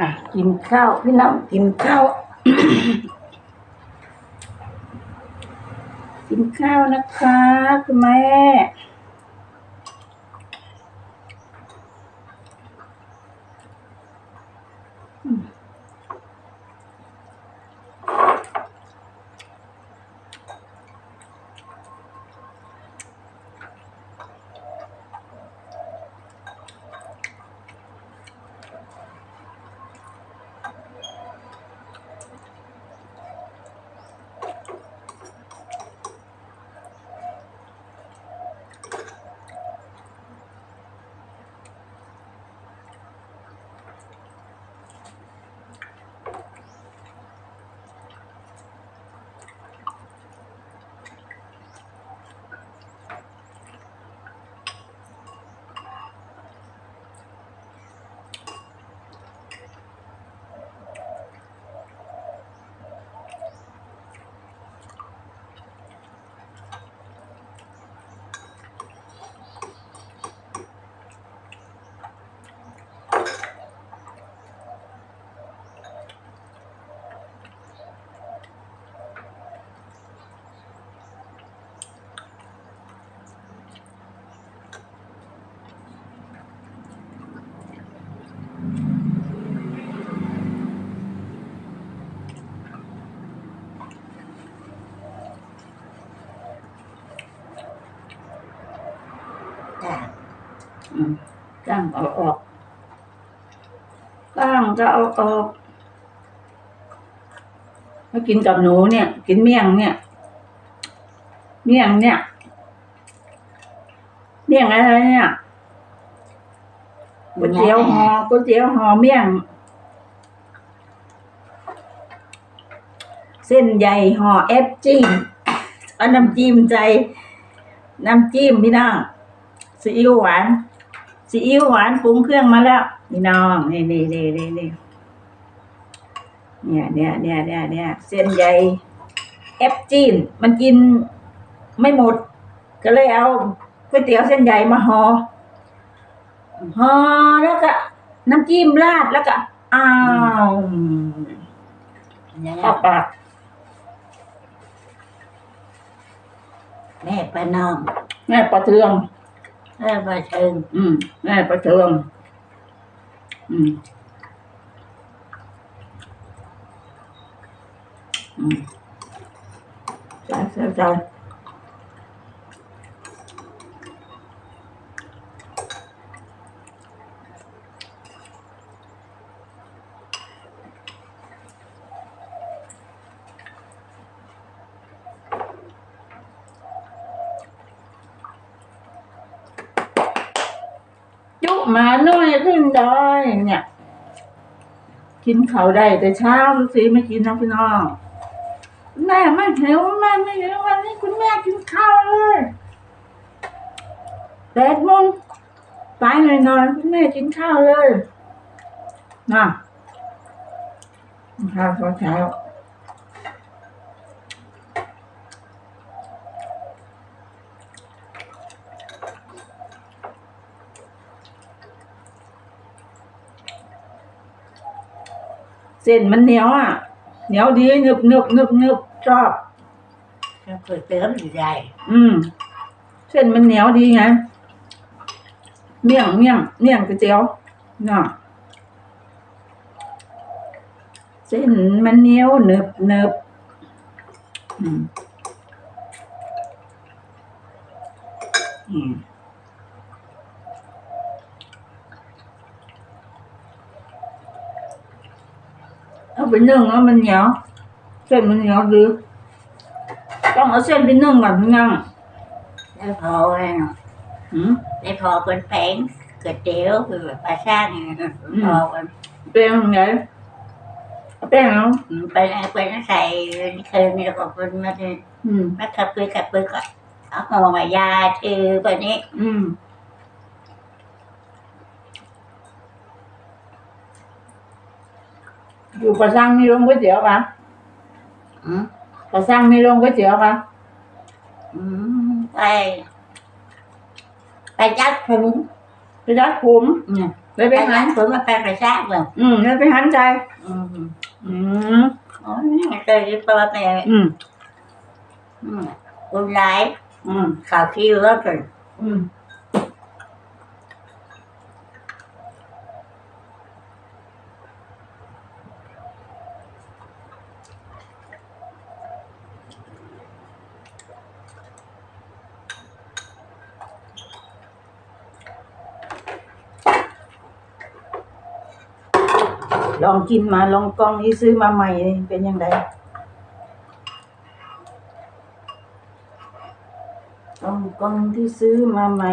อะกินข้าวพี่น้องกินข้าว กินข้าวนะคะ คุณแม่ จ้ะอืมก้างเอาออกก้างจะเอาออกมากินกับหนูเนี่ย กินเมี่ยงเนี่ย เมี่ยงเนี่ย เมี่ยงอะไรเนี่ยก๋วยเตี๋ยวห่อก๋วยเตี๋ยวห่อเมี่ยง เส้นใหญ่ห่อเอฟจิ้มเอาน้ำจิ้มใจ น้ำจิ้มพี่น้อง ซีอิ๊วหวานซีอิ๊วหวานปรุงเครื่องมาแล้วพี่น้องนี่นี่นี่นี่นี่เนี่ยเนี่ยเนี่ยเนี่ยเนี่ยเส้นใหญ่เอฟจีน มันกินไม่หมด ก็เลยเอาก๋วยเตี๋ยวเส้นใหญ่มาหอ่อห่อแล้วก็น้ำจิ้มราดแล้วก็อ้าวเนี่ยเข้าปากแม่ประนอมแม่ประเทือง แม่ประเชิงอืมแม่ มาหน่อยขึ้นดอยเนี่ย กินเขาวได้แต่เช้าสิไม่กินนะพี่น้องแม่ไม่หิวแม่ไม่หิววันนี้คุณแม่กินข้าวเลยแปดโมงไปหน่อยนอนคุณแม่กินข้าวเลยน่ะข้าวเช้าเช้าเส้นมันเหนียวอะ เหนียวดีนึบนึบนึบนึบชอบก็เคยเติมอยู่ใจอืม เส้นมันเหนียวดีไงเมี่ยงเมี่ยงเมี่ยงก๋วยเตี๋ยวเนาะเส้นมันเหนียวเนึบเนึบอืมอืมเอา ไปนึ่งแล้วมันเหนียว เส้นมันเหนียวดีต้องเอาเส้นไปนึ่งก่อนพี่นั่งแล้วพอไงเนาะอืมแล้วพอเป็นแป้งก๋วยเตี๋ยวคือแบบปลาช่างไงพอกันเป็นยังไงเอาแป้งเอาเป็นเป็นใส่เคยมีของเป็นมาเป็นอืมมาขับปืนขับปืนก็เอาห่อมายาคือแบบนี้ อืม อยู่ประซังมีโรงก๋วยเตี๋ยวปะอืมประซังมีโรงก๋วยเตี๋ยวปะอืมไปไปยัดผมไปรัดผมเนี่ยอเลยไปไปหัหันผมมาไปประชาเลยอืมเลยไปหันใจ อืมอืมอ๋อนี่เคยเปิดเนี่ยอืมอืมคุณยายอืมข่าวคิวแล้วกันอืม ลองกินมาลองกล้องที่ซื้อมาใหม่เป็นยังไงลองกล้องที่ซื้อมาใหม่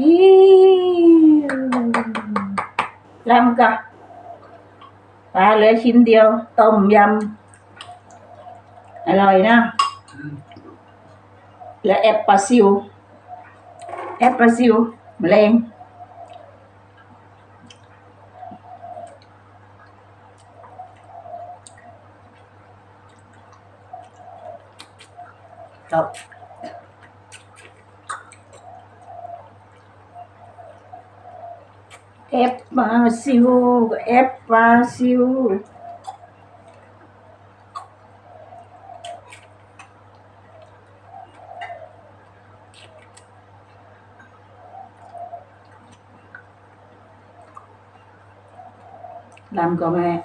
ฮิวลำกะปลาเหลือชิ้นเดียว ต้มยำ อร่อยนะ และแอปปลาซิว แอปปลาซิวแมลงจบ ép ba siêu ép ba siêu. Làm cơ mẹ.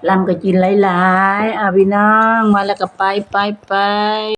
Làm cái chín lấy lại à vì nó mà là cái bay bay bay